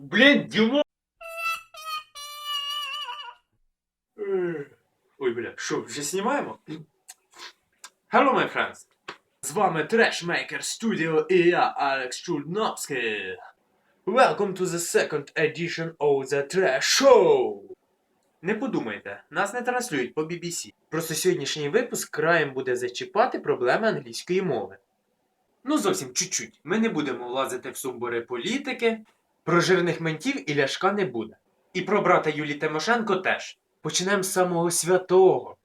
Блін, Дімо! Е, Ой, бля, що, вже знімаємо? Hello, my friends! З вами Trashmaker Studio і я, Алекс Чудновський. Welcome to the second edition of the Trash Show! Не подумайте, нас не транслюють по BBC. Просто сьогоднішній випуск краєм буде зачіпати проблеми англійської мови. Ну, зовсім чуть-чуть. Ми не будемо влазити в сумбури політики, про жирних ментів і ляшка не буде. І про брата Юлії Тимошенко теж. Почнемо з самого святого,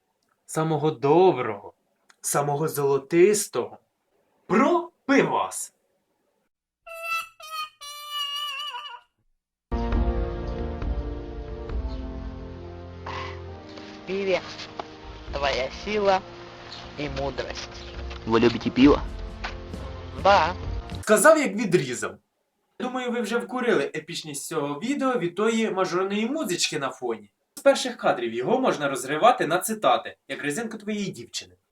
самого доброго, самого золотистого. Про пивас. пиве твоя сила и мудрость. Вы любите пиво? Да, Сказав, як відрізав. Думаю, ви вже вкурили епічність цього відео від тої мажорної музички на фоні. З перших кадрів його можна розривати на цитати, як резинку твоєї дівчини.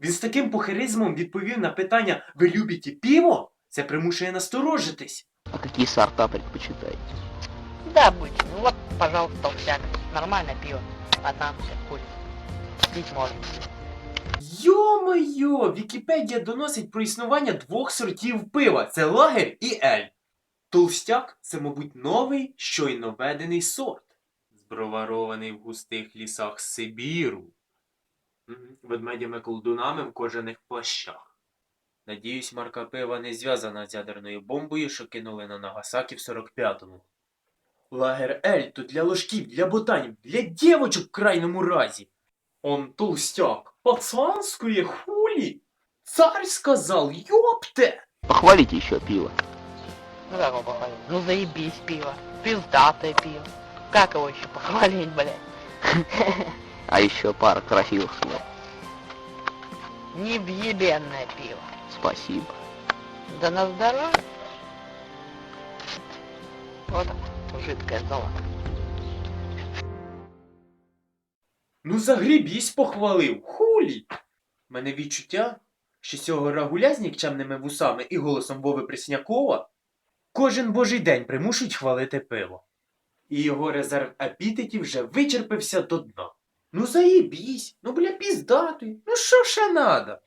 Він з таким похеризмом відповів на питання Ви любите піво? Це примушує насторожитись. А какие сорта предпочитаете? да, будь. Ну вот, пожалуйста, толстяк. Нормальное пиво. А там как хуй. Пить можно. Йо-моє, Вікіпедія доносить про існування двох сортів пива: це лагер і ель. Толстяк це, мабуть, новий, щойно введений сорт, зброварований в густих лісах Сибіру, ведмедями колдунами в кожаних плащах. Надіюсь, марка пива не зв'язана з ядерною бомбою, що кинули на Нагасакі в 45-му. Лагер Ель то для ложків, для ботанів, для дівочок в крайньому разі. Он толстяк, пацанское хули? Царь сказал, ёпте! Похвалите еще пиво. Ну как его похвалить? Ну заебись пиво. Пиздатое пиво. Как его еще похвалить, блядь? А еще пара красивых слов. Невъебенное пиво. Спасибо. Да на здоровье. Вот оно, жидкое золото. Ну загрібісь похвалив, хулі. Мене відчуття, що цього рагуля з нікчемними вусами і голосом Вови Преснякова кожен божий день примушують хвалити пиво. І його резерв епітетів вже вичерпався до дна. Ну заєбісь, ну бля піздатий, ну що ще надо?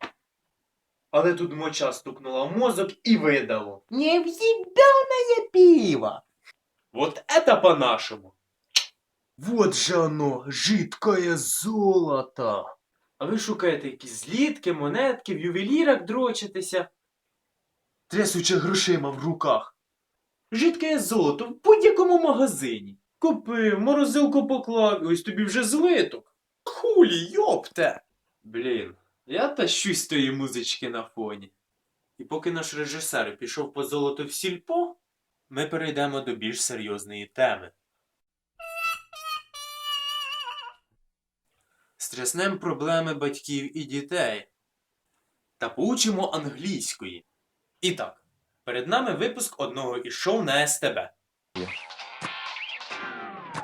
Але тут моча стукнула в мозок і видало. Невъебенное пиво! Вот это по-нашему! Вот же оно, жидкое золото. А ви шукаєте якісь злітки, монетки, в ювелірах дрочитеся, трясучи грошима в руках. Жидке золото в будь-якому магазині. Купив, морозилку поклав, і ось тобі вже злиток. Хулі, йопте! Блін, я тащусь з тої музички на фоні. І поки наш режисер пішов по золоту в сільпо, ми перейдемо до більш серйозної теми. Стряснем проблеми батьків і дітей. Та поучимо англійської. І так, перед нами випуск одного із шоу на СТБ.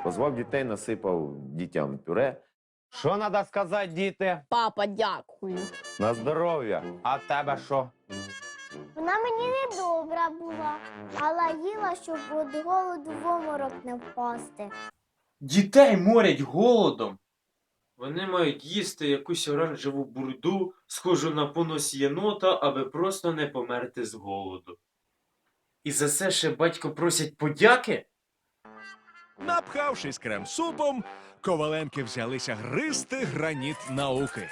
Позвав дітей, насипав дітям пюре. Що треба сказати, діти? Папа, дякую. На здоров'я. А в тебе що? Вона мені не добра була, але їла, щоб від голоду в оморок не впасти. Дітей морять голодом. Вони мають їсти якусь оранжеву бурду, схожу на понос єнота, аби просто не померти з голоду. І за це ще батько просять подяки? Напхавшись крем-супом, Коваленки взялися гризти граніт науки.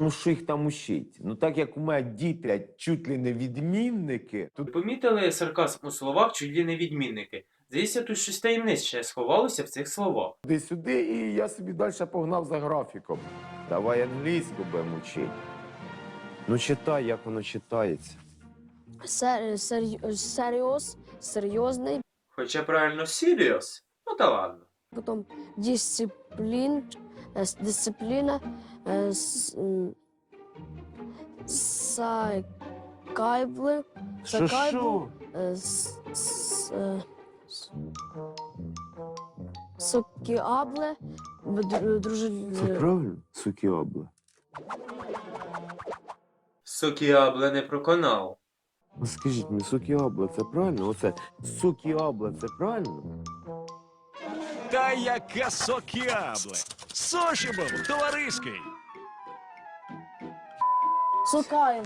Ну що їх там учить? Ну так як у мене діти чуть ли не відмінники, Ви помітили сарказм у словах чуді невідмінники? Здається, тут щось таємниче сховалося в цих словах. туди сюди, і я собі далі погнав за графіком. Давай англійську будемо вчити. Ну читай, як воно читається. Сер, серйоз, серйоз, серйозний, Хоча правильно serious, ну та ладно. потім дисциплін, е, с- дисципліна, е, с- м, сайкайбли, Що Сайкайбл, е, с- с- е, с- сокіабле, б- друже, Це правильно? Сукіобла. Сокіабле не проконав. А скажіть мені, сукіабла, це правильно? Оце сукіабла, це правильно? Та яке сокіабле! Соші був, товариський! Сукаєм.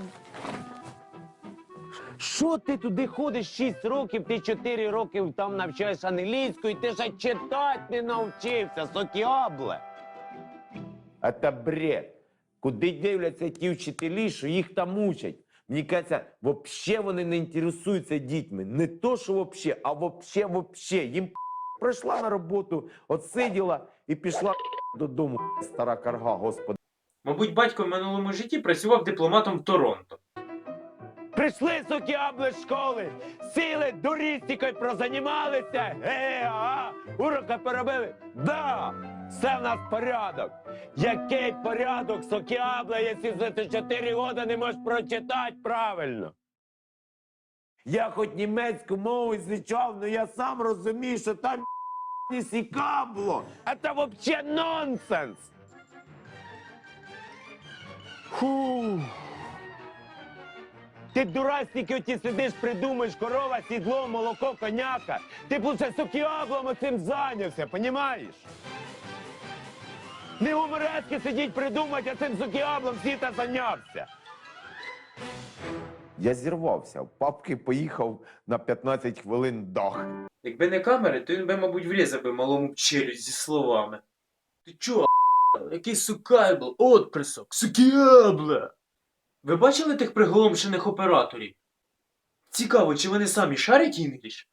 Що ти туди ходиш 6 років, ти 4 роки там навчаєш англійську, і ти ще читати не навчився, сокіабле. Це бред. Куди дивляться ті вчителі, що їх там учать? Мені кажеться, взагалі вони не інтересуються дітьми. Не то, що взагалі, а взагалі, взагалі. Їм прийшла на роботу, отсиділа і пішла додому. Стара карга, господи. Мабуть, батько в минулому житті працював дипломатом в Торонто. Прийшли сокіабли з школи, сіли, дурістикою прозанімалися. Е, ага, уроки перебили. Да, все в нас порядок. Який порядок, сокіабла, якщо за ти 4 роки не можеш прочитати правильно? Я хоч німецьку мову звичав, але я сам розумію, що там не сікабло. Это вообще нонсенс! Фу. Ти дурастики оті сидиш, придумаєш корова, сідло, молоко, коняка. Ти б лише сокіаблом оцим зайнявся, понімаєш? Не гуморески сидіть придумати, а цим сокіаблом сіта зайнявся. Я зірвався. Папки поїхав на 15 хвилин дах. Якби не камери, то він би, мабуть, врізав би малому в челюсть зі словами. Ти чо, а**, який сукайбл, отприсок, сукіабла. Ви бачили тих приголомшених операторів? Цікаво, чи вони самі шарять інгліш?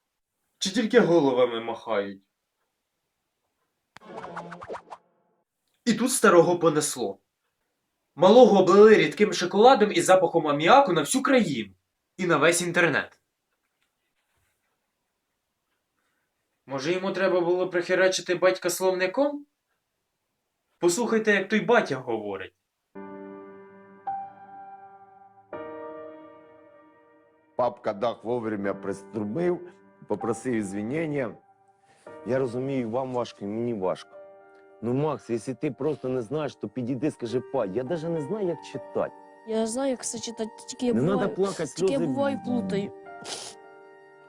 Чи тільки головами махають? І тут старого понесло. Малого облили рідким шоколадом і запахом аміаку на всю країну. І на весь інтернет. Може, йому треба було прихерачити батька словником? Послухайте, як той батя говорить. Папка дах вовремя приструмив, попросив звінення. Я розумію, вам важко, і мені важко. Ну, Макс, якщо ти просто не знаєш, то підійди, скажи, па, я навіть не знаю, як читати. Я знаю, як це читати, тільки я Не треба буваю. плакати, Тільки я сльози. буваю плутаю.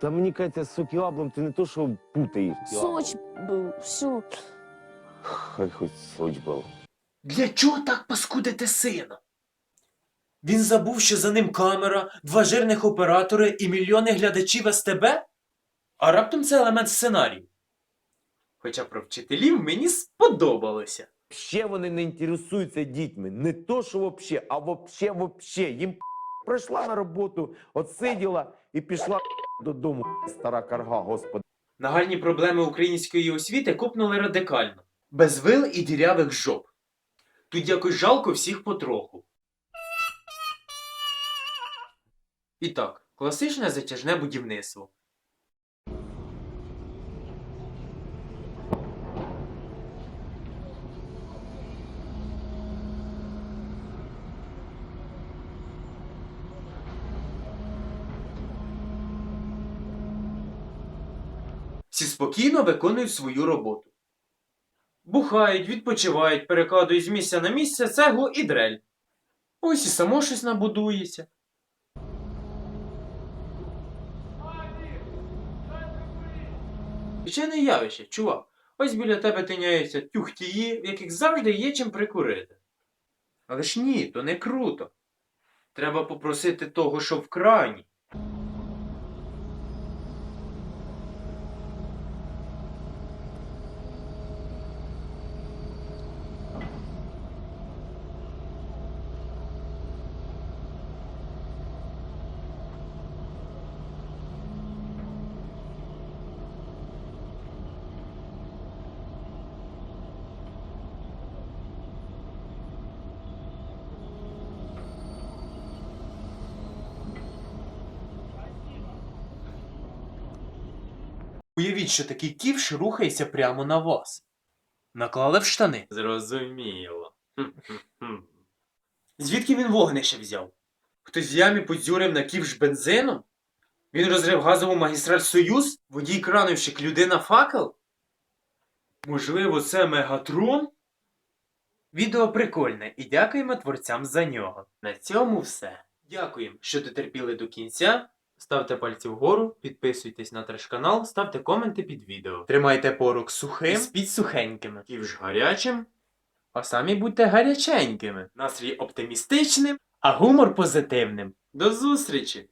Та мені кажеться, з сокіаблом ти не то, що путаєш. Соч був, все. Хай хоч соч був. Для чого так паскудити сина? Він забув, що за ним камера, два жирних оператори і мільйони глядачів СТБ? А раптом це елемент сценарію. Хоча про вчителів мені сподобалося. Ще вони не інтересуються дітьми. Не то, що взагалі, а взагалі, взагалі. Їм прийшла на роботу, отсиділа і пішла додому. Стара карга, господи. Нагальні проблеми української освіти копнули радикально. Без вил і дірявих жоп. Тут якось жалко всіх потроху. І так, класичне затяжне будівництво. Всі спокійно виконують свою роботу. Бухають, відпочивають, перекладають з місця на місце цеглу і дрель. Ось і само щось набудується. Звичайне явище, чувак. Ось біля тебе тиняються тюхтії, в яких завжди є чим прикурити. Але ж ні, то не круто. Треба попросити того, що в крані. Уявіть, що такий ківш рухається прямо на вас. Наклали в штани. Зрозуміло. Хм-хм-хм. Звідки він вогнище взяв? Хтось в ямі подзюрив на ківш бензином? Він розрив газову магістраль Союз? Водій крановщик людина факел? Можливо, це Мегатрон? Відео прикольне і дякуємо творцям за нього. На цьому все. Дякуємо, що дотерпіли до кінця. Ставте пальці вгору, підписуйтесь на треш канал, ставте коменти під відео. Тримайте порок сухим і спіть сухенькими. Ків ж гарячим, а самі будьте гаряченькими. Настрій оптимістичним, а гумор позитивним. До зустрічі!